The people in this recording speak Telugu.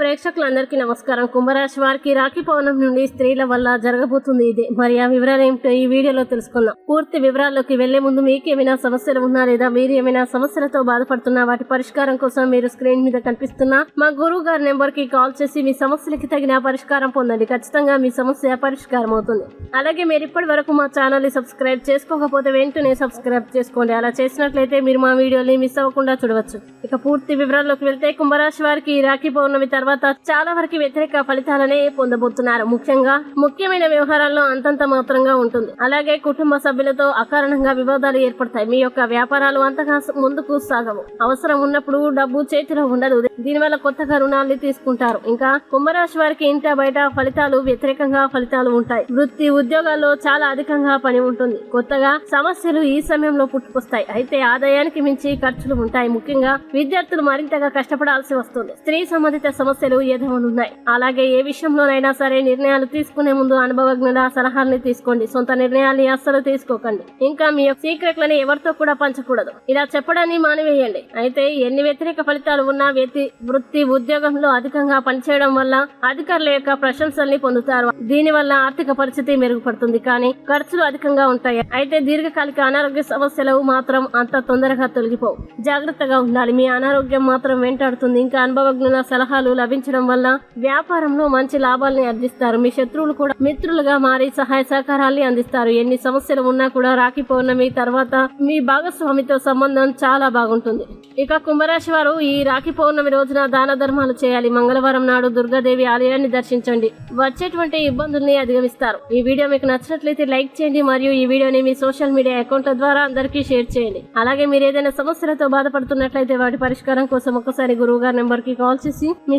ప్రేక్షకులందరికీ నమస్కారం. కుంభరాశి వారికి రాఖీ పౌర్ణమి నుండి స్త్రీల వల్ల జరగబోతుంది ఇది. మరి ఆ వివరాలు ఏమిటో ఈ వీడియోలో తెలుసుకుందాం. పూర్తి వివరాల్లోకి వెళ్ళే ముందు మీకు ఏమైనా సమస్యలు ఉన్నా లేదా మీరు ఏమైనా సమస్యలతో బాధపడుతున్నా వాటి పరిష్కారం కోసం మీరు స్క్రీన్ మీద కనిపిస్తున్న మా గురువు గారి నెంబర్కి కాల్ చేసి మీ సమస్యలకి తగిన పరిష్కారం పొందండి. ఖచ్చితంగా మీ సమస్య పరిష్కారం అవుతుంది. అలాగే మీరు ఇప్పటి వరకు మా ఛానల్ని సబ్స్క్రైబ్ చేసుకోకపోతే వెంటనే సబ్స్క్రైబ్ చేసుకోండి. అలా చేసినట్లయితే మీరు మా వీడియోని మిస్ అవ్వకుండా చూడవచ్చు. ఇక పూర్తి వివరాల్లోకి వెళ్తే కుంభరాశి వారికి రాఖీ పౌర్ణమి తర్వాత చాలా వరకు వ్యతిరేక ఫలితాలనే పొందబోతున్నారు. ముఖ్యంగా ముఖ్యమైన వ్యవహారాల్లో అంతంత మాత్రంగా ఉంటుంది. అలాగే కుటుంబ సభ్యులతో అకారణంగా వివాదాలు ఏర్పడతాయి. మీ యొక్క వ్యాపారాలు అంతగా ముందుకు సాగవు. అవసరం ఉన్నప్పుడు డబ్బు చేతిలో ఉండదు. దీనివల్ల కొత్తగా రుణాలు తీసుకుంటారు. ఇంకా కుంభరాశి వారికి ఇంట బయట ఫలితాలు వ్యతిరేకంగా ఫలితాలు ఉంటాయి. వృత్తి ఉద్యోగాల్లో చాలా అధికంగా పని ఉంటుంది. కొత్తగా సమస్యలు ఈ సమయంలో పుట్టుకొస్తాయి. అయితే ఆదాయానికి మించి ఖర్చులు ఉంటాయి. ముఖ్యంగా విద్యార్థులు మరింతగా కష్టపడాల్సి వస్తుంది. స్త్రీ సంబంధిత సమస్యలు ఎదురనున్నాయి అలాగే ఏ విషయంలోనైనా సరే నిర్ణయాలు తీసుకునే ముందు అనుభవజ్ఞుల సలహాలని తీసుకోండి. సొంత నిర్ణయాన్ని అస్సలు తీసుకోకండి. ఇంకా మీ సీక్రెట్లని ఎవరితో కూడా పంచకూడదు. ఇలా చెప్పడాన్ని మానివేయండి. అయితే ఎన్ని వ్యతిరేక ఫలితాలు ఉన్నా వ్యక్తి వృత్తి ఉద్యోగంలో అధికంగా పనిచేయడం వల్ల అధికారుల యొక్క ప్రశంసల్ని పొందుతారు. దీని వల్ల ఆర్థిక పరిస్థితి మెరుగుపడుతుంది. కానీ ఖర్చులు అధికంగా ఉంటాయి. అయితే దీర్ఘకాలిక అనారోగ్య సమస్యలు మాత్రం అంత తొందరగా తొలగిపోవు. జాగ్రత్తగా ఉండాలి. మీ అనారోగ్యం మాత్రం వెంటాడుతుంది. ఇంకా అనుభవజ్ఞుల సలహాలు లభించడం వల్ల వ్యాపారంలో మంచి లాభాల్ని అందిస్తారు. మీ శత్రువులు కూడా మిత్రులుగా మారి సహాయ సహకారాల్ని అందిస్తారు. ఎన్ని సమస్యలు ఉన్నా కూడా రాఖీ పౌర్ణమి తర్వాత మీ భాగస్వామితో సంబంధం చాలా బాగుంటుంది. ఇక కుంభరాశి వారు ఈ రాఖీ పౌర్ణమి రోజున దాన ధర్మాలు చేయాలి. మంగళవారం నాడు దుర్గాదేవి ఆలయాన్ని దర్శించండి. వచ్చేటువంటి ఇబ్బందుల్ని అధిగమిస్తారు. ఈ వీడియో మీకు నచ్చినట్లయితే లైక్ చేయండి మరియు ఈ వీడియోని మీ సోషల్ మీడియా అకౌంట్ల ద్వారా అందరికీ షేర్ చేయండి. అలాగే మీరు ఏదైనా సమస్యలతో బాధపడుతున్నట్లయితే వాటి పరిష్కారం కోసం ఒకసారి గురువు గారి నెంబర్కి కాల్ చేసి మీ